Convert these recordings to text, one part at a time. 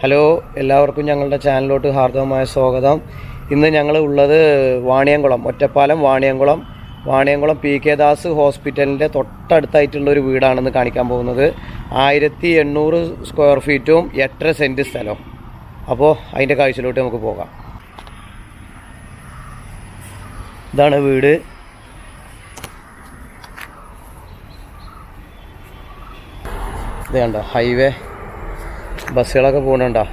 Hello എല്ലാവർക്കും ഞങ്ങളുടെ ചാനലിലോട്ട് ഹാർദവമായ സ്വാഗതം. ഇന്ന് ഞങ്ങൾ ഉള്ളത് വാണിയംകുളം ഒറ്റപ്പാലം വാണിയംകുളം വാണിയംകുളം പി കെ ദാസ് ഹോസ്പിറ്റലിന്റെ തൊട്ടടുത്തായിട്ടുള്ള ഒരു വീടാണെന്ന് കാണിക്കാൻ പോകുന്നത്. ആയിരത്തി എണ്ണൂറ് സ്ക്വയർ ഫീറ്റും എട്ടര സെന്റ് സ്ഥലം അപ്പോൾ അതിന്റെ കാഴ്ചയിലോട്ട് നമുക്ക് പോകാം. ഇതാണ് വീട്. ഇത് കണ്ടോ ഹൈവേ. ബസ്സുകളൊക്കെ പോകണുണ്ടോ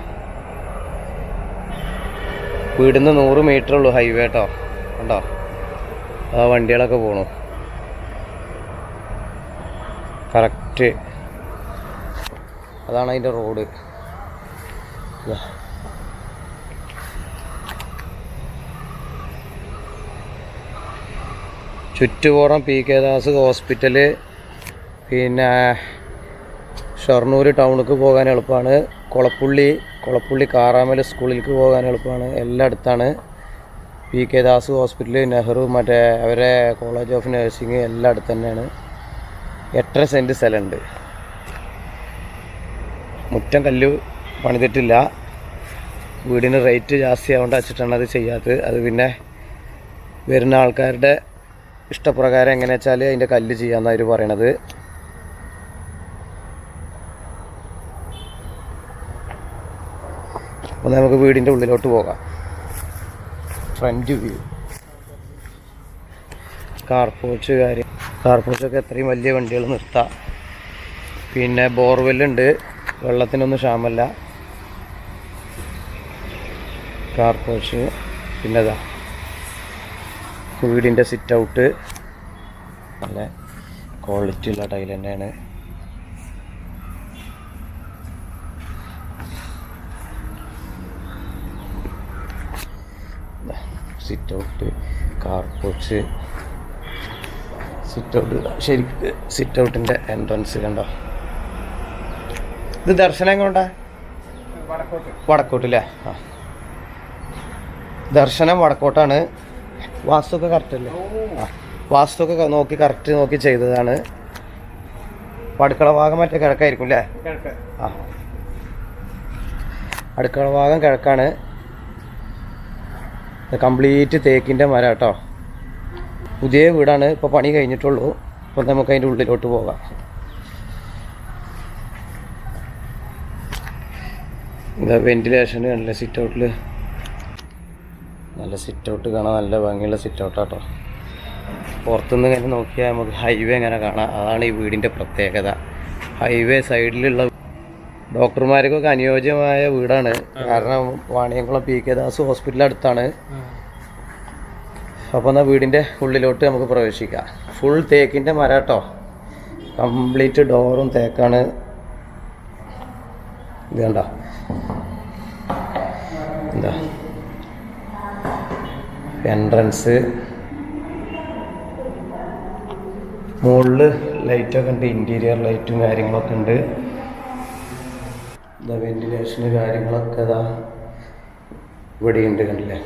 വീടിന്ന് നൂറ് മീറ്റർ ഉള്ളൂ ഹൈവേ കേട്ടോ കണ്ടോ? ആ വണ്ടികളൊക്കെ പോണു. കറക്റ്റ് അതാണ് അതിന്റെ റോഡ് ചുറ്റുപോറം പി കെ ദാസ് ഹോസ്പിറ്റൽ പിന്നെ ഷൊർണൂർ ടൗണിലേക്ക് പോകാൻ എളുപ്പമാണ് കുളപ്പുള്ളി കുളപ്പുള്ളി കാറാമല സ്കൂളിലേക്ക് പോകാൻ എളുപ്പമാണ് എല്ലാം അടുത്താണ് P K Das hospital Nehru മറ്റേ അവരെ കോളേജ് ഓഫ് നഴ്സിംഗ് എല്ലാം അടുത്ത് തന്നെയാണ്. എട്ടര സെന്റ് സ്ഥലമുണ്ട്. മുറ്റം കല്ല് പണിതിട്ടില്ല. വീടിന് റേറ്റ് ജാസ്തി ആവേണ്ട വെച്ചിട്ടാണ് അത് ചെയ്യാത്തത്. അത് പിന്നെ വരുന്ന ആൾക്കാരുടെ ഇഷ്ടപ്രകാരം എങ്ങനെയാ വെച്ചാൽ അതിന്റെ കല്ല് ചെയ്യാമെന്നാണ് അവർ പറയണത്. അപ്പോൾ നമുക്ക് വീടിന്റെ ഉള്ളിലോട്ട് പോകാം. ഫ്രണ്ട് വ്യൂ കാർപോച്ച് കാര്യം കാർപോച്ചൊക്കെ എത്രയും വലിയ വണ്ടികൾ നിർത്താം. പിന്നെ ബോർവെല്ലുണ്ട് വെള്ളത്തിനൊന്നും ക്ഷാമല്ല. കാർപോച്ച് പിന്നെ അതാ. വീടിന്റെ സിറ്റ് ഔട്ട് നല്ല ക്വാളിറ്റി ഉള്ള ടൈൽ തന്നെയാണ്. Sit out car porch sit out ശരിക്ക് സിറ്റ് ഔട്ടിന്റെ എൻട്രൻസ് കണ്ടോ? ഇത് ദർശനം എങ്ങോട്ടാ? വടക്കോട്ട് അല്ലേ ആ. ദർശനം വടക്കോട്ടാണ്. വാസ്തുക്കെ കറക്റ്റ് അല്ലേ? ആ. വാസ്തുക്കെ നോക്കി കറക്റ്റ് നോക്കി ചെയ്തതാണ്. അടുക്കള ഭാഗം മറ്റേ കിഴക്കായിരിക്കും അല്ലേ ആ. അടുക്കള ഭാഗം കിഴക്കാണ്. കംപ്ലീറ്റ് തേക്കിന്റെ മരം കേട്ടോ. പുതിയ വീടാണ് ഇപ്പോൾ പണി കഴിഞ്ഞിട്ടുള്ളൂ. അപ്പോൾ നമുക്ക് അതിന്റെ ഉള്ളിലോട്ട് പോകാം. ഇതാ വെന്റിലേഷൻ നല്ല സിറ്റ് ഔട്ടിൽ നല്ല സിറ്റ് ഔട്ട് കാണാൻ നല്ല ഭംഗിയുള്ള സിറ്റ് ഔട്ടാട്ടോ പുറത്തുനിന്ന് ഇങ്ങനെ നോക്കിയാൽ നമുക്ക് ഹൈവേ ഇങ്ങനെ കാണാം. അതാണ് ഈ വീടിന്റെ പ്രത്യേകത. ഹൈവേ സൈഡിലുള്ള ഡോക്ടർമാർക്കൊക്കെ അനുയോജ്യമായ വീടാണ്. കാരണം Vaniyamkulam P K Das hospital അടുത്താണ്. അപ്പോൾ എന്നാൽ വീടിന്റെ ഉള്ളിലോട്ട് നമുക്ക് പ്രവേശിക്കാം. ഫുൾ തേക്കിന്റെ മരം കേട്ടോ കംപ്ലീറ്റ് ഡോറും തേക്കാണ്. ഇത് കണ്ട? എന്താ എൻട്രൻസ് മുകളിൽ ലൈറ്റൊക്കെ ഉണ്ട്. ഇന്റീരിയർ ലൈറ്റും കാര്യങ്ങളൊക്കെ ഉണ്ട്. ഇതാ വെന്റിലേഷന് കാര്യങ്ങളൊക്കെ ഇതാ ഇവിടെയുണ്ട് കണ്ടില്ലേ?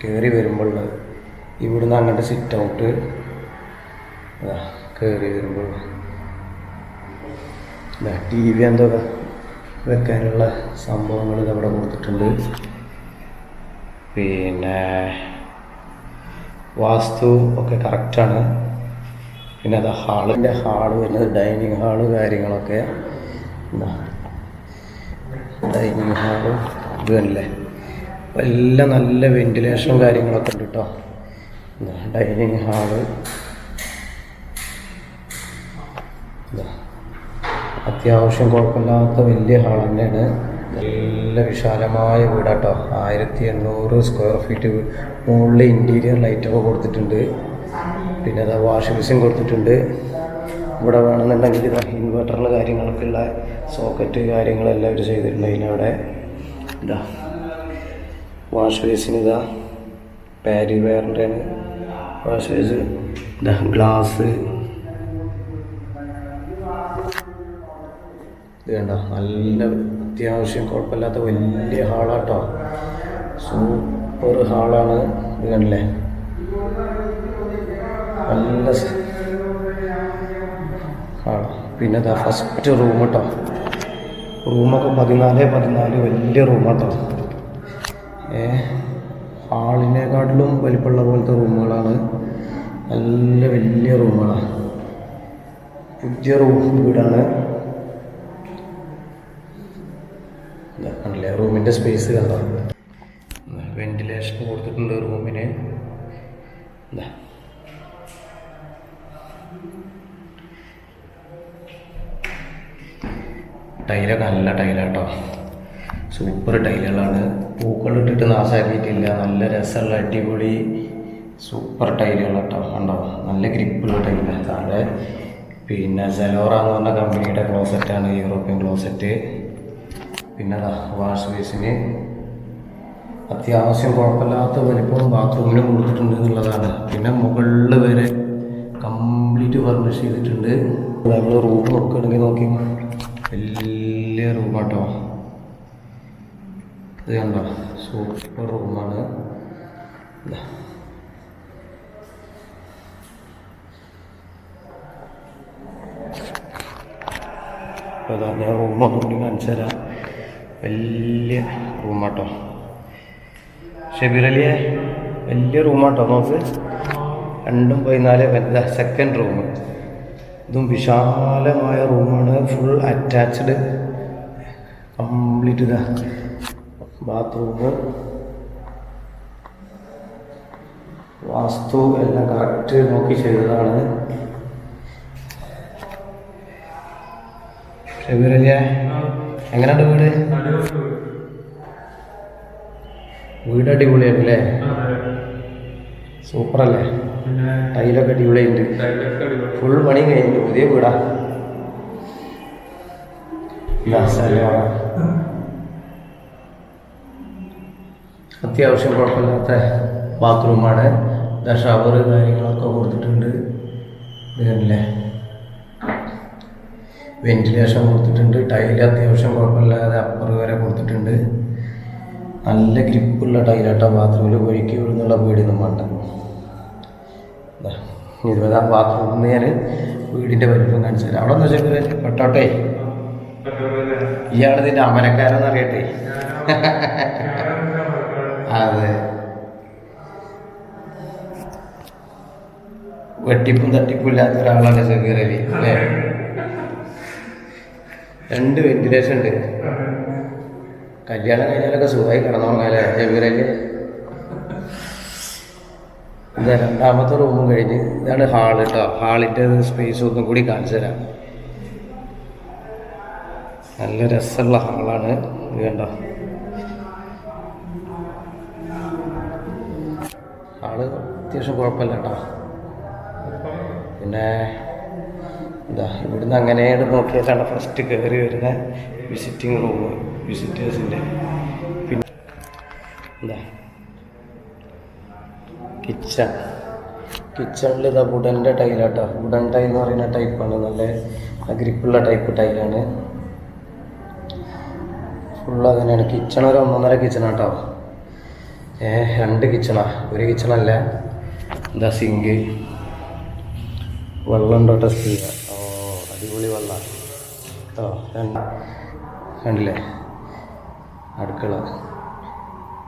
കയറി വരുമ്പോൾ ഇവിടുന്ന് അങ്ങോട്ട് സിറ്റ് ഔട്ട് ഇതാ കയറി വരുമ്പോൾ ടി വി എന്തോ വെക്കാനുള്ള സംഭവങ്ങൾ ഇതവിടെ കൊടുത്തിട്ടുണ്ട്. പിന്നെ വാസ്തു ഒക്കെ കറക്റ്റാണ് പിന്നെ അത് ഹാളിന്റെ ഹാൾ വരുന്നത് ഡൈനിങ് ഹാൾ കാര്യങ്ങളൊക്കെ. എന്താ ഡൈനിങ് ഹാളും ഇത് തന്നെയല്ലേ എല്ലാം നല്ല വെന്റിലേഷനും കാര്യങ്ങളൊക്കെ ഉണ്ട് കേട്ടോ ഡൈനിങ് ഹാൾ അത്യാവശ്യം കുഴപ്പമില്ലാത്ത വലിയ ഹാൾ തന്നെയാണ്. നല്ല വിശാലമായ വീടാട്ടോ ആയിരത്തി എണ്ണൂറ് സ്ക്വയർ ഫീറ്റ് മുകളിൽ ഇന്റീരിയർ ലൈറ്റൊക്കെ കൊടുത്തിട്ടുണ്ട്. പിന്നെ അതാ വാഷിംഗ് മെഷീൻ കൊടുത്തിട്ടുണ്ട്. ഇവിടെ വേണമെന്നുണ്ടെങ്കിൽ ഇത് കാര്യങ്ങളൊക്കെ ഉള്ള സോക്കറ്റ് കാര്യങ്ങളെല്ലാം അവർ ചെയ്തിട്ടുണ്ട് ഇതിനവിടെ ഇതാ. വാഷ് ബേസിന് ഇതാ. പാരി വെയറിന്റെയാണ് വാഷ് ബേസ് ഇതാ ഗ്ലാസ് ഇത് കണ്ട? നല്ല അത്യാവശ്യം കുഴപ്പമില്ലാത്ത വലിയ ഹാളാട്ടോ സൂപ്പർ ഹാളാണ്. ഇത് നല്ല പിന്നെ ഇതാ ഫസ്റ്റ് റൂം കേട്ടോ റൂമൊക്കെ പതിനാല് പതിനാല് വലിയ റൂമാട്ടോ. ഏ ഹാളിനെക്കാട്ടിലും വലിപ്പമുള്ള പോലത്തെ റൂമുകളാണ്. നല്ല വലിയ റൂമുകളാണ് പുതിയ റൂം വീടാണ്. കണ്ടില്ലേ റൂമിന്റെ സ്പേസ് കണ്ടോ? വെന്റിലേഷൻ കൊടുത്തിട്ടുണ്ട് റൂമിന്. ഇതാ. ടൈലൊക്കെ നല്ല ടൈലാട്ടോ സൂപ്പർ ടൈലുകളാണ്. പൂക്കളിട്ടിട്ട് നാശാക്കിയിട്ടില്ല നല്ല രസമുള്ള അടിപൊളി സൂപ്പർ ടൈലുകൾ കേട്ടോ കണ്ടോ? നല്ല ഗ്രിപ്പുള്ള ടൈലാണ് താഴെ പിന്നെ സെലോറ എന്ന് പറഞ്ഞ കമ്പനിയുടെ ക്ലോസറ്റാണ് യൂറോപ്യൻ ക്ലോസറ്റ് പിന്നെ വാഷ് ബേസിന് അത്യാവശ്യം കുഴപ്പമില്ലാത്ത വലിപ്പം ബാത്റൂമിന് കൊടുത്തിട്ടുണ്ട് എന്നുള്ളതാണ്. പിന്നെ മുകളിൽ വരെ കംപ്ലീറ്റ് ഫർണിഷ് ചെയ്തിട്ടുണ്ട്. നമ്മൾ റൂം നോക്കുകയാണെങ്കിൽ നോക്കി വലിയ റൂമാട്ടോ. ഇത് കണ്ടോ? സൂപ്പർ റൂമാണ്. അതാ ഞാൻ റൂം ഒന്നുകൂടി കാണിച്ചു തരാം. വലിയ റൂമാട്ടോ. ഷബീറലിയെ വലിയ റൂമാട്ടോ നോക്ക് രണ്ടും പതിനാല് വല്ല സെക്കൻഡ് റൂം ഇതും വിശാലമായ റൂമാണ് ഫുൾ അറ്റാച്ച്ഡ് കംപ്ലീറ്റ് ഇതാ. ബാത്റൂം വാസ്തു എല്ലാം കറക്റ്റ് നോക്കി ചെയ്തതാണ്. ഷബീറല്ലേ എങ്ങനെയുണ്ട് വീട്? വീട് അടിപൊളിയായിട്ടല്ലേ സൂപ്പറല്ലേ? ടൈലൊക്കെ അടിപൊളിയുണ്ട് ഫുൾ പണി കഴിഞ്ഞു. പുതിയ വീടാ. സ്ഥലമാണ് അത്യാവശ്യം കുഴപ്പമില്ലാത്ത ബാത്റൂമാണ്. ഷവർ കാര്യങ്ങളൊക്കെ കൊടുത്തിട്ടുണ്ട്. ഇതല്ലേ വെന്റിലേഷൻ കൊടുത്തിട്ടുണ്ട്. ടൈൽ അത്യാവശ്യം കുഴപ്പമില്ലാതെ അപ്പർ വരെ കൊടുത്തിട്ടുണ്ട്. നല്ല ഗ്രിപ്പുള്ള ടൈലാട്ടോ ബാത്റൂമിൽ ഒഴുക്കി വിടുന്നുള്ള വീടൊന്നും വേണ്ട. ഇരുപതാം ബാത്റൂമിൽ നിന്ന് ഞാൻ വീടിന്റെ വലിപ്പം കാണിച്ചു തരാം. അവിടെ എന്താ വെച്ചാൽ പെട്ടോട്ടെ. ഇയാൾ ഇതിന്റെ അമരക്കാരെന്ന് അറിയട്ടെ. അതെ. വെട്ടിപ്പും തട്ടിപ്പും ഇല്ലാത്ത ഒരാളാണ് സമീർ അലി അല്ലേ? രണ്ട് വെന്റിലേഷൻ ഉണ്ട്. കല്യാണം കഴിഞ്ഞാലൊക്കെ സുഖമായി കിടന്നോളാല്ലേ സമീർ അലി? ഇതാ രണ്ടാമത്തെ റൂമും കഴിഞ്ഞ് ഇതാണ് ഹാൾ കേട്ടോ ഹാളിന്റെ സ്പേസ് ഒന്നും കൂടി കാണിച്ചു തരാം. നല്ല രസമുള്ള ഹാളാണ് ഇത് കണ്ടോ? ഹാൾ അത്യാവശ്യം കുഴപ്പമില്ല കേട്ടോ. പിന്നെ എന്താ ഇവിടുന്ന് അങ്ങനെയാണ് നോക്കിയാലാണ് ഫസ്റ്റ് കയറി വരുന്ന വിസിറ്റിംഗ് റൂം വിസിറ്റേഴ്സിന്റെ പിന്നെ എന്താ കിച്ചൺ കിച്ചണിൽ ഇതാ വുഡന്റെ ടൈലാട്ടോ വുഡൻ ടൈൽ എന്ന് പറയുന്ന ടൈപ്പാണ് നല്ല ഗ്രിപ്പുള്ള ടൈപ്പ് ടൈലാണ് ഫുള്ള് അങ്ങനെയാണ് കിച്ചൺ ഒരു ഒന്നൊന്നര കിച്ചണാട്ടോ. ഏ രണ്ട് കിച്ചണാ. ഒരു കിച്ചണല്ല. എന്താ സിങ്ക്. വെള്ളം ഉണ്ടോ ചെയ്യുക ഓ അടിപൊളി വെള്ളം. കേട്ടോ രണ്ട്. കണ്ടില്ലേ? അടുക്കള.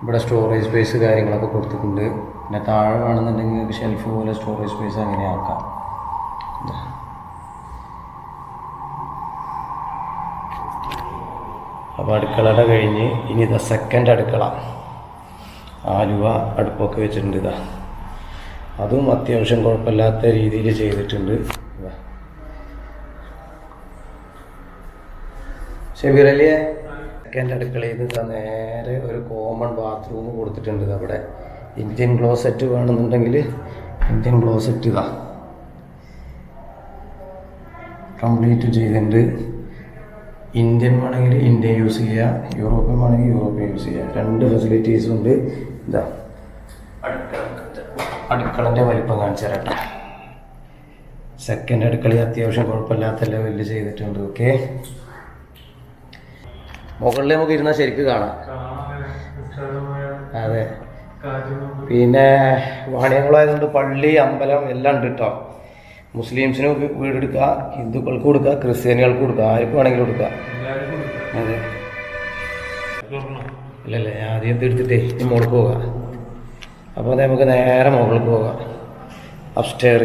ഇവിടെ സ്റ്റോറേജ് സ്പേസ് കാര്യങ്ങളൊക്കെ കൊടുത്തിട്ടുണ്ട്. പിന്നെ താഴെ വേണമെന്നുണ്ടെങ്കിൽ ഷെൽഫ് പോലെ സ്റ്റോറേജ് സ്പേസ് അങ്ങനെ ആക്കാം അപ്പോൾ അടുക്കളയുടെ കഴിഞ്ഞ് ഇനി ഇതാ സെക്കൻഡ് അടുക്കള. ആലുവ അടുപ്പൊക്കെ വെച്ചിട്ടുണ്ട് ഇതാ അതും അത്യാവശ്യം കുഴപ്പമില്ലാത്ത രീതിയിൽ ചെയ്തിട്ടുണ്ട്. ഷബീറലിയെ സെക്കൻഡ് അടുക്കളയിൽ നിന്ന് നേരെ ഒരു കോമൺ ബാത്റൂം കൊടുത്തിട്ടുണ്ട് അവിടെ ഇന്ത്യൻ ക്ലോസറ്റ് വേണമെന്നുണ്ടെങ്കിൽ ഇന്ത്യൻ ക്ലോസറ്റ് ഇതാ കംപ്ലീറ്റ് ചെയ്തിട്ടുണ്ട്. ഇന്ത്യൻ വേണമെങ്കിൽ ഇന്ത്യ യൂസ് ചെയ്യുക യൂറോപ്യൻ വേണമെങ്കിൽ യൂറോപ്യൻ യൂസ് ചെയ്യുക രണ്ട് ഫെസിലിറ്റീസും ഉണ്ട്. ഇതാ. അടുക്കളന്റെ വലിപ്പം കാണിച്ചു തരട്ടെ സെക്കൻഡ് അടുക്കള അത്യാവശ്യം കുഴപ്പമില്ലാത്ത ലെവലിൽ ചെയ്തിട്ടുണ്ട്. ഓക്കെ മുകളിൽ നമുക്ക് ഇരുന്നാൽ ശരിക്ക് കാണാം. അതെ. പിന്നെ വാണിയംകുളമായതുകൊണ്ട് പള്ളി അമ്പലം എല്ലാം ഉണ്ട് കേട്ടോ മുസ്ലിംസിന് വീടെടുക്കുക ഹിന്ദുക്കൾക്ക് കൊടുക്കുക ക്രിസ്ത്യാനികൾക്ക് കൊടുക്കുക ആർക്കും വേണമെങ്കിലും കൊടുക്കുക. അതെ. ഇല്ലല്ലേ ഞാൻ ആദ്യം തീർത്തിട്ടേ ഇനി മുകളിൽ പോകാം. അപ്പോൾ അത് നമുക്ക് നേരെ മുകളിൽ പോകാം. അപ്സ്റ്റെയർ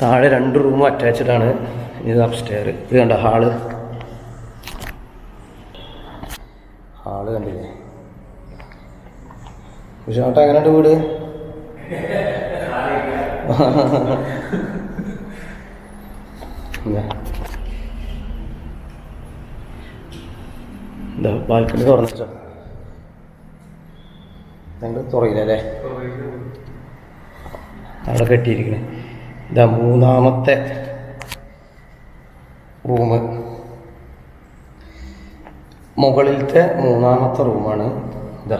താഴെ രണ്ട് റൂം അറ്റാച്ച്ഡ് ആണ്. ഇത് അപ്സ്റ്റെയർ ഇത് കണ്ട ഹാൾ? ഹാൾ കണ്ടില്ലേ? വിശാട്ട എങ്ങനെയുണ്ട് വീട്? ഇതാ. ബാൽക്കണി തുറന്നു ഞങ്ങൾ തുറയില്ലല്ലേ? അവിടെ കെട്ടിയിരിക്കണേ. ഇതാ മൂന്നാമത്തെ റൂം മുകളിലത്തെ മൂന്നാമത്തെ റൂമാണ് ഇതാ.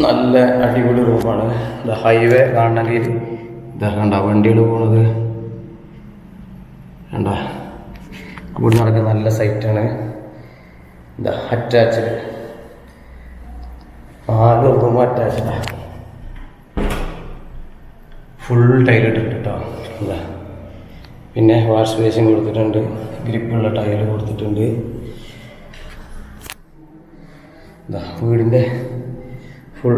നല്ല അടിപൊളി റൂമാണ്. ദ ഹൈവേ കാണണമെങ്കിൽ ഇതാ വണ്ടികൾ പോണത്. കണ്ട? ഇവിടെ നടക്കുന്ന നല്ല സൈറ്റാണ് ദ അറ്റാച്ച്ഡ് നാല് റൂം അറ്റാച്ച്ഡാ ഫുൾ ടൈലിട്ടിട്ട് കേട്ടോ ഇതാ പിന്നെ വാഷ് ബേസിൻ കൊടുത്തിട്ടുണ്ട്. ഗ്രിപ്പുള്ള ടൈൽ കൊടുത്തിട്ടുണ്ട്. വീടിന്റെ ഫുൾ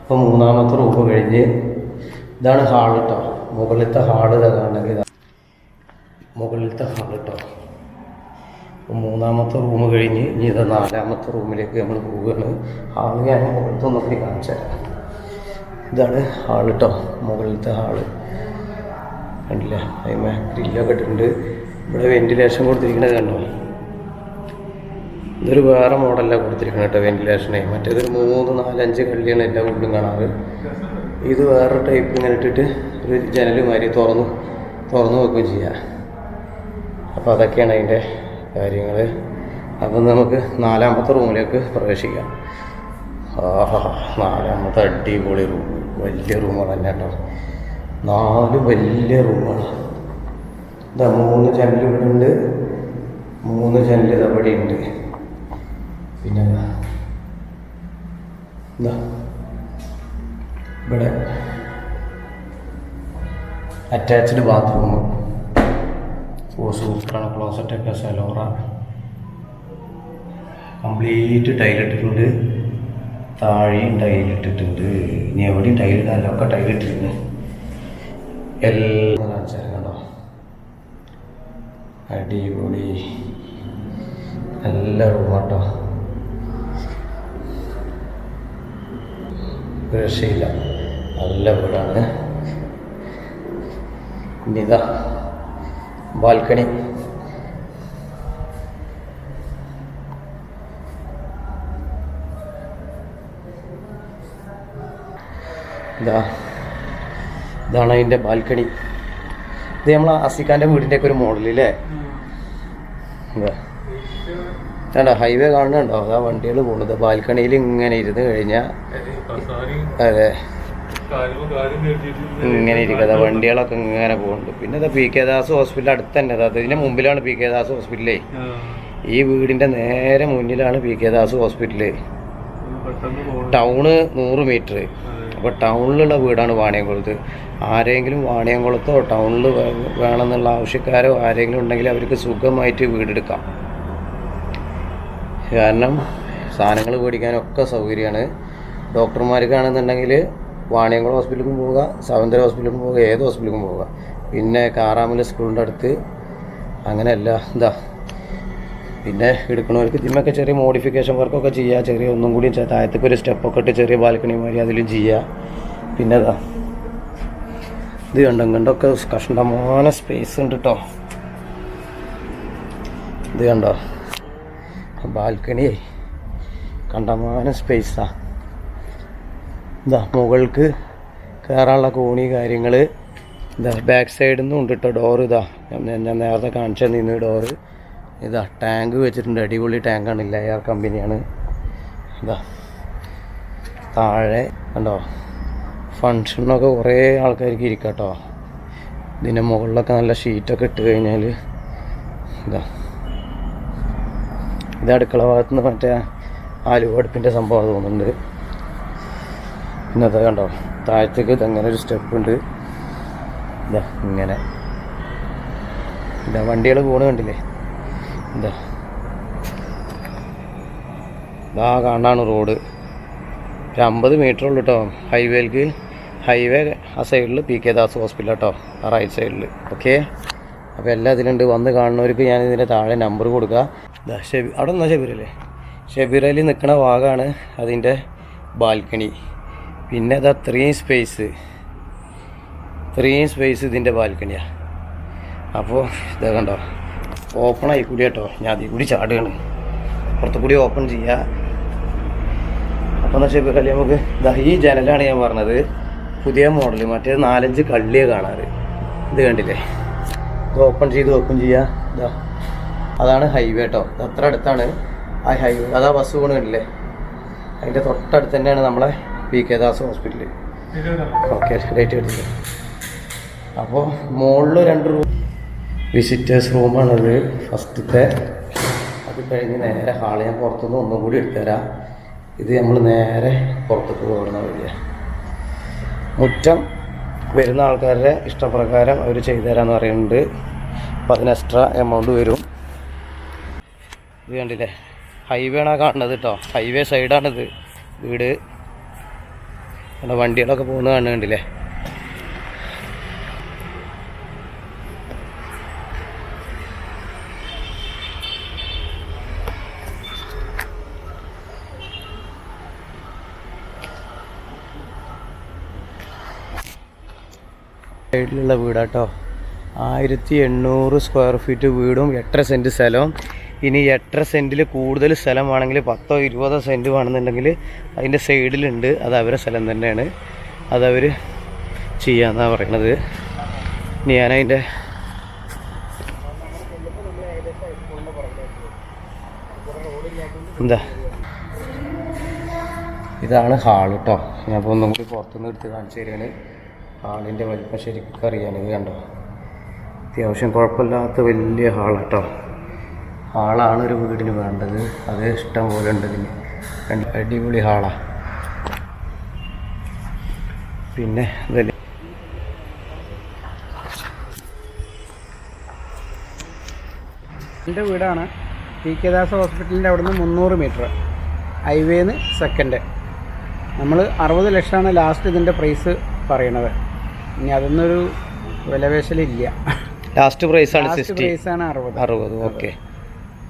അപ്പോൾ മൂന്നാമത്തെ റൂം കഴിഞ്ഞ് ഇതാണ് ഹാൾ കേട്ടോ മുകളിലത്തെ ഹാൾ ഇതാണെങ്കിൽ മുകളിലത്തെ ഹാൾ കേട്ടോ അപ്പോൾ മൂന്നാമത്തെ റൂം കഴിഞ്ഞ് ഇനി ഇത് നാലാമത്തെ റൂമിലേക്ക് നമ്മൾ പോവുകയാണ്. ഹാൾ ഞാൻ മുകളിലത്തെ ഒന്നും കൂടി കാണിച്ചു ഇതാണ് ഹാൾ കേട്ടോ മുകളിലത്തെ ഹാൾ കണ്ടില്ല? അതിമേ ഗ്രില്ലൊക്കെ ഇട്ടിട്ടുണ്ട്. ഇവിടെ വെന്റിലേഷൻ കൊടുത്തിരിക്കുന്നത് കണ്ടോ? ഇതൊരു വേറെ മോഡലാണ് കൊടുത്തിരിക്കുന്നത് കേട്ടോ വെന്റിലേഷനെ മറ്റേതൊരു മൂന്ന് നാലഞ്ച് കള്ളിയാണ് എല്ലാ വീട്ടിലും കാണാറ്. ഇത് വേറെ ടൈപ്പ് ഇങ്ങനെ ഇട്ടിട്ട് ഒരു ജനൽ മാതിരി തുറന്ന് തുറന്നു വെക്കുകയും ചെയ്യാം. അപ്പോൾ അതൊക്കെയാണ് അതിന്റെ കാര്യങ്ങൾ അപ്പം നമുക്ക് നാലാമത്തെ റൂമിലേക്ക് പ്രവേശിക്കാം. ആഹാ നാലാമത്തെ അടിപൊളി റൂം. വലിയ റൂമാണ് തന്നെ കേട്ടോ. നാല് വലിയ റൂമാണ്. ഇതാ മൂന്ന് ജനൽ ഇവിടെ ഉണ്ട്. മൂന്ന് ഇത് അവിടെ ഉണ്ട്. പിന്നെ ഇവിടെ അറ്റാച്ച്ഡ് ബാത്റൂം ഓ സൂപ്പറാണ് ക്ലോസറ്റൊക്കെ സെലോറ. കംപ്ലീറ്റ് ടൈലിട്ടിട്ടുണ്ട് താഴെയും ടൈലിട്ടിട്ടുണ്ട് ഇനി എവിടെയും ടൈലിടാനല്ല ഒക്കെ ടൈലിട്ടിട്ടുണ്ട് എല്ലാം അടിപൊളി. നല്ല റൂമാട്ടോ. ഒരു രക്ഷയില്ല. നല്ല വീടാണ്. നിത ബാൽക്കണി. ഇതാ ഇതാണ് അതിന്റെ ബാൽക്കണി. ഇത് നമ്മൾ അസിഖാന്റെ വീടിന്റെ ഒക്കെ ഒരു മോഡലില്ലേ? വേണ്ട ഹൈവേ കാണുന്നുണ്ടോ അതാ വണ്ടികൾ പോകുന്നത് ബാൽക്കണിയിൽ ഇങ്ങനെ ഇരുന്ന് കഴിഞ്ഞാൽ അതെ. ഇങ്ങനെ ഇരിക്കുക വണ്ടികളൊക്കെ ഇങ്ങനെ പോകുന്നുണ്ട് പിന്നെ ഇതാ പി കെ ദാസ് ഹോസ്പിറ്റൽ അടുത്ത് തന്നെ അതാ ഇതിന്റെ മുമ്പിലാണ് പി കെ ദാസ് ഹോസ്പിറ്റലേ. ഈ വീടിന്റെ നേരെ മുന്നിലാണ് P K Das hospital. Town നൂറ് മീറ്റർ അപ്പോൾ ടൗണിലുള്ള വീടാണ് വാണിയംകുളത്ത്. ആരെങ്കിലും വാണിയംകുളത്തോ ടൗണിൽ വേണമെന്നുള്ള ആവശ്യക്കാരോ ആരെങ്കിലും ഉണ്ടെങ്കിൽ അവർക്ക് സുഖമായിട്ട് വീടെടുക്കാം. കാരണം സാധനങ്ങൾ മേടിക്കാനൊക്കെ സൗകര്യമാണ് ഡോക്ടർമാർക്കാണെന്നുണ്ടെങ്കിൽ വാണിയംകുളം ഹോസ്പിറ്റലിലും പോവുക സവന്തര ഹോസ്പിറ്റലിലും പോവുക ഏത് ഹോസ്പിറ്റലിലും പോവുക. പിന്നെ കാറാമല സ്കൂളിന്റെ അടുത്ത് അങ്ങനെയല്ല എന്താ പിന്നെ എടുക്കണവർക്ക് ഇതിമൊക്കെ ചെറിയ മോഡിഫിക്കേഷൻ വർക്കൊക്കെ ചെയ്യുക ചെറിയ ഒന്നും കൂടി താഴത്തേക്ക് ഒരു സ്റ്റെപ്പൊക്കെ ഇട്ട് ചെറിയ ബാൽക്കണി മാതിരി അതിലും ചെയ്യുക പിന്നെ അതാ ഇത് കണ്ടും കണ്ടൊക്കെ കഷ്ടமான സ്പേസ് ഉണ്ട് കേട്ടോ ഇത് കണ്ടോ ബാൽക്കണി കണ്ടമാനം സ്പേസാ ഇതാ മുകൾക്ക് കയറാനുള്ള കോണി കാര്യങ്ങൾ ഇതാ ബാക്ക് സൈഡിൽ നിന്നും ഉണ്ട് കേട്ടോ ഡോറ് ഇതാ. ഞാൻ നേരത്തെ കാണിച്ചു നിന്ന് ഡോറ് ഇതാ ടാങ്ക് വെച്ചിട്ടുണ്ട്. അടിപൊളി ടാങ്കാണ്. ഇല്ല എയർ കമ്പനിയാണ്. ഇതാ താഴെ കണ്ടോ? ഫങ്ഷനൊക്കെ കുറേ ആൾക്കാർക്ക് ഇരിക്കാം കേട്ടോ ഇതിന്റെ മുകളിലൊക്കെ നല്ല ഷീറ്റൊക്കെ ഇട്ട് കഴിഞ്ഞാൽ ഇതാ. ഇത് അടുക്കള ഭാഗത്ത് നിന്ന് മറ്റേ ആലു അടുപ്പിന്റെ സംഭവം തോന്നുന്നുണ്ട്. പിന്നെ കണ്ടോ? താഴത്തേക്ക് ഇതങ്ങനെ ഒരു സ്റ്റെപ്പ് ഉണ്ട് ഇതാ ഇങ്ങനെ. ഇതാ വണ്ടികൾ പോണ കണ്ടില്ലേ? ഇതാ ഇതാ കാണാണ് റോഡ്. ഒരു അമ്പത് മീറ്റർ ഉള്ളു കേട്ടോ ഹൈവേക്ക് ഹൈവേ ആ സൈഡിൽ പി കെ ദാസ് ഹോസ്പിറ്റൽ കേട്ടോ ആ റൈറ്റ് സൈഡിൽ ഓക്കെ അപ്പോൾ എല്ലാം ഇതിലുണ്ട്. വന്ന് കാണുന്നവർക്ക് ഞാൻ ഇതിന്റെ താഴെ നമ്പർ കൊടുക്കുക ഇതാ ഷെബി അവിടെ നിന്നാ ഷെബിരല്ലേ ഷെബിറലി നിൽക്കുന്ന ഭാഗമാണ് അതിന്റെ ബാൽക്കണി. പിന്നെ അത് അത്രയും സ്പേസ് ഇത്രയും സ്പേസ് ഇതിന്റെ ബാൽക്കണിയാണ് അപ്പോൾ ഇതാ കണ്ടോ? ഓപ്പൺ ആയിക്കൂടി കൂടി കേട്ടോ. ഞാൻ അതിൽ കൂടി ചാടുകയാണ്. പുറത്തു കൂടി ഓപ്പൺ ചെയ്യുക അപ്പോൾ വെച്ചാൽ ഷെബിറലി നമുക്ക് ഈ ജനലാണ് ഞാൻ പറഞ്ഞത്. പുതിയ മോഡൽ മറ്റേ നാലഞ്ച് കള്ളിയെ കാണാറ്. ഇത് കണ്ടില്ലേ? ഇത് ഓപ്പൺ ചെയ്ത് ഓപ്പൺ ചെയ്യുക ഇതാ അതാണ് ഹൈവേ കേട്ടോ അത്ര അടുത്താണ് ആ ഹൈവേ അതാ ബസ് പോണ് കണ്ടില്ലേ? അതിന്റെ തൊട്ടടുത്ത് തന്നെയാണ് നമ്മളെ P K Das hospital okay date കിട്ടില്ല അപ്പോൾ മുകളിൽ രണ്ട് റൂം വിസിറ്റേഴ്സ് റൂമാണത് ഫസ്റ്റത്തെ അത് കഴിഞ്ഞ് നേരെ ഹാൾ ഞാൻ പുറത്തുനിന്ന് ഒന്നും കൂടി എടുത്തുതരാം. ഇത് നമ്മൾ നേരെ പുറത്തേക്ക് പോകുന്ന വഴിയാണ് മുറ്റം വരുന്ന ആൾക്കാരുടെ ഇഷ്ടപ്രകാരം അവർ ചെയ്തു തരാമെന്ന് പറയുന്നുണ്ട്. അപ്പോൾ അതിന് എക്സ്ട്രാ എമൗണ്ട് വരും. ഇത് കണ്ടില്ലേ? ഹൈവേ ആണ് കാണുന്നത് കേട്ടോ. ഹൈവേ സൈഡാണിത് വീട്. വണ്ടികളൊക്കെ പോകുന്നത് കാണുന്നുണ്ടല്ലേ സൈഡിലുള്ള വീടാട്ടോ. ആയിരത്തി എണ്ണൂറ് സ്ക്വയർ ഫീറ്റ് വീടും എട്ടര സെന്റ് സ്ഥലവും. ഇനി എട്ടര സെന്റിൽ കൂടുതൽ സ്ഥലം വേണമെങ്കിൽ പത്തോ ഇരുപതോ സെന്റ് വേണമെന്നുണ്ടെങ്കിൽ അതിന്റെ സൈഡിലുണ്ട്. അത് അവരെ സ്ഥലം തന്നെയാണ്. അതവർ ചെയ്യാന്നാണ് പറയണത്. ഇനി ഞാനതിന്റെ എന്താ? ഇതാണ് ഹാൾ കേട്ടോ ഞാൻ ഒന്നും കൂടി പുറത്തുനിന്ന് എടുത്ത് കാണിച്ചു തരികയാണ് ഹാളിന്റെ വലിപ്പം ശരിക്കും അറിയാൻ ഇത് കണ്ടോ? അത്യാവശ്യം കുഴപ്പമില്ലാത്ത വലിയ ഹാളാട്ടോ. ഹാളാണ് ഒരു വീടിന് വേണ്ടത്. അത് ഇഷ്ടം പോലെ ഉണ്ട് ഇതിന്. അടിപൊളി ഹാളാണ് പിന്നെ ഇതല്ലേ എന്റെ വീടാണ് പി കെ ദാസ് ഹോസ്പിറ്റലിന്റെ അവിടുന്ന് മുന്നൂറ് മീറ്റർ ഹൈവേന്ന് സെക്കൻഡ്. നമ്മൾ അറുപത് ലക്ഷമാണ് ലാസ്റ്റ് ഇതിന്റെ പ്രൈസ് പറയണത് ഇനി അതൊന്നൊരു വിലപേശലില്ല. ലാസ്റ്റ് പ്രൈസ് ആണ് സിക്സ്റ്റി ആണ് അറുപത്. അറുപത് ഓക്കെ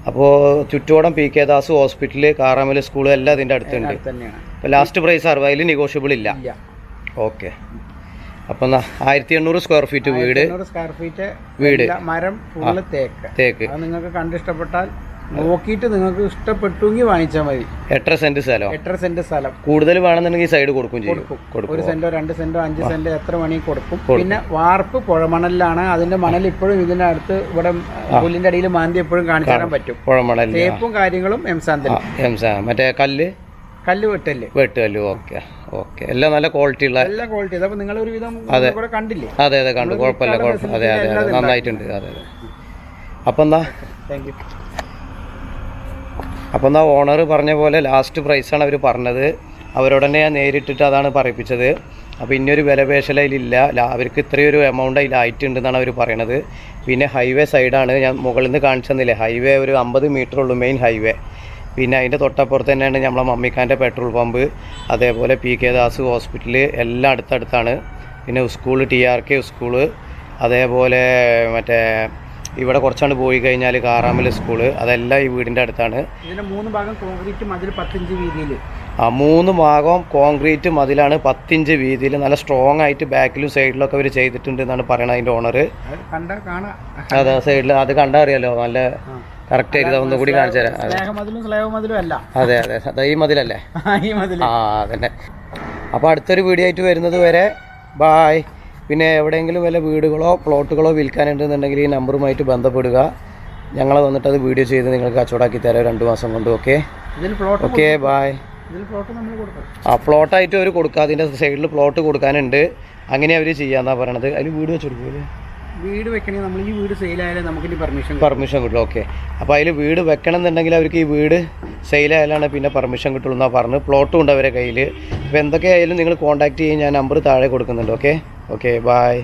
അപ്പോൾ ചുറ്റോടം P K Das hospital കാറാമല school എല്ലാം അതിന്റെ അടുത്തുണ്ട്. അപ്പോൾ ലാസ്റ്റ് പ്രൈസ് അറുപത് അതിൽ നെഗോഷ്യബിൾ ഇല്ല. ഓക്കെ അപ്പം ആയിരത്തി എണ്ണൂറ് സ്ക്വയർ ഫീറ്റ് വീട്. സ്ക്വയർ ഫീറ്റ് വീട്. മരം തേക്ക്. തേക്ക്. നിങ്ങൾക്ക് കണ്ടിഷ്ടപ്പെട്ടാൽ നോക്കിയിട്ട് നിങ്ങൾക്ക് ഇഷ്ടപ്പെട്ടുവെങ്കിൽ വാങ്ങിച്ചാൽ മതി. എട്ടര സെന്റ് സ്ഥലം? എട്ടര സെന്റ് സ്ഥലം? കൂടുതൽ വേണമെന്നുണ്ടെങ്കിൽ സൈഡ് കൊടുക്കും ചെയ്യും. ഒരു സെന്റോ രണ്ട് സെന്റോ അഞ്ച് സെന്റ് എത്ര മണി കൊടുക്കും. പിന്നെ വാർപ്പ് പുഴമണലിലാണ്. അതിന്റെ മണൽ ഇപ്പോഴും ഇതിന്റെ അടുത്ത് ഇവിടെ പുല്ലിന്റെ അടിയിൽ മാന്തി എപ്പോഴും കാണിച്ചു തരാൻ പറ്റും. പുഴമണൽ തേപ്പും കാര്യങ്ങളും എംസാന്തലും എംസാ മറ്റേ കല്ല്? കല്ല് വെട്ടൽ. വെട്ടുകല്ല്. ഓക്കെ. ഓക്കെ. എല്ലാം നല്ല ക്വാളിറ്റി ഉള്ള എല്ലാ ക്വാളിറ്റി അപ്പൊ നിങ്ങൾ ഒരുവിധം കൂടെ കണ്ടില്ലേ? അതെ അതെ കണ്ടു. കുഴപ്പമില്ല കുഴപ്പമില്ല. അതെ അതെ അതെ. നന്നായിട്ടുണ്ട്. അതെ അതെ. അപ്പം എന്താ? താങ്ക് യു അപ്പം എന്നാൽ ഓണർ പറഞ്ഞ പോലെ ലാസ്റ്റ് പ്രൈസാണ് അവർ പറഞ്ഞത്. അവരോട് തന്നെ ഞാൻ നേരിട്ടിട്ട് അതാണ് പറയിപ്പിച്ചത്. അപ്പോൾ ഇനിയൊരു വിലപേശൽ അതിലില്ല അവർക്ക് ഇത്രയൊരു എമൗണ്ട് അതിലായിട്ടുണ്ടെന്നാണ് അവർ പറയണത്. പിന്നെ ഹൈവേ സൈഡാണ് ഞാൻ മുകളിൽ നിന്ന് കാണിച്ചു തന്നില്ലേ? ഹൈവേ ഒരു അമ്പത് മീറ്റർ ഉള്ളൂ മെയിൻ ഹൈവേ പിന്നെ അതിന്റെ തൊട്ടപ്പുറത്ത് തന്നെയാണ് നമ്മളെ മമ്മിക്കാന്റെ പെട്രോൾ പമ്പ് അതേപോലെ പി കെ ദാസ് ഹോസ്പിറ്റൽ എല്ലാം അടുത്തടുത്താണ്. പിന്നെ school T R K school അതേപോലെ മറ്റേ ഇവിടെ കുറച്ചാണ് പോയി കഴിഞ്ഞാൽ കാറാമൽ സ്കൂൾ അതെല്ലാം ഈ വീടിന്റെ അടുത്താണ്. മൂന്ന് ഭാഗം കോൺക്രീറ്റ് മതിൽ പത്തിഞ്ച് വീതിയിൽ ആ മൂന്ന് ഭാഗം കോൺക്രീറ്റ് മതിലാണ് പത്തിഞ്ച് വീതിയിൽ നല്ല സ്ട്രോങ് ആയിട്ട് ബാക്കിലും സൈഡിലൊക്കെ അവർ ചെയ്തിട്ടുണ്ട് എന്നാണ് പറയുന്നത് അതിന്റെ ഓണർ അത് സൈഡിൽ അത് കണ്ടാൽ അറിയാലോ നല്ല കറക്റ്റ് ആയിട്ട് ഒന്നുകൂടി കാണിച്ചു തരാം. അതെ. അതെ അതെ. ഈ മതിലല്ലേ? ആ അതന്നെ. അപ്പോൾ അടുത്തൊരു വീഡിയോ ആയിട്ട് വരുന്നത് വരെ ബായ് പിന്നെ എവിടെയെങ്കിലും വല്ല വീടുകളോ പ്ലോട്ടുകളോ വിൽക്കാനുണ്ടെന്നുണ്ടെങ്കിൽ ഈ നമ്പറുമായിട്ട് ബന്ധപ്പെടുക. ഞങ്ങൾ വന്നിട്ട് അത് വീഡിയോ ചെയ്ത് നിങ്ങൾക്ക് കച്ചവടമാക്കി തരാം രണ്ട് മാസം കൊണ്ട് ഓക്കെ? ഓക്കെ ബായ് ആ പ്ലോട്ടായിട്ട് അവർ കൊടുക്കുക അതിന്റെ സൈഡിൽ പ്ലോട്ട് കൊടുക്കാനുണ്ട്. അങ്ങനെ അവർ ചെയ്യാന്നാണ് പറയണത്. അതിൽ വീട് വെച്ച് കൊടുക്കൂലേ വീട് വെക്കണമെങ്കിൽ നമ്മൾ ഈ വീട് സെയിലായാലേ നമുക്കിനി പെർമിഷൻ പെർമിഷൻ കിട്ടും. ഓക്കെ അപ്പോൾ അതിൽ വീട് വെക്കണം എന്നുണ്ടെങ്കിൽ അവർക്ക് ഈ വീട് സെയിലായാലാണ് പിന്നെ പെർമിഷൻ കിട്ടുള്ളൂ എന്നാണ് പറഞ്ഞു പ്ലോട്ടും ഉണ്ട് അവരെ കയ്യിൽ അപ്പോൾ എന്തൊക്കെ ആയാലും നിങ്ങൾ കോൺടാക്ട് ചെയ്യും ഞാൻ നമ്പർ താഴെ കൊടുക്കുന്നുണ്ട് ഓക്കെ ഓക്കെ ബായ്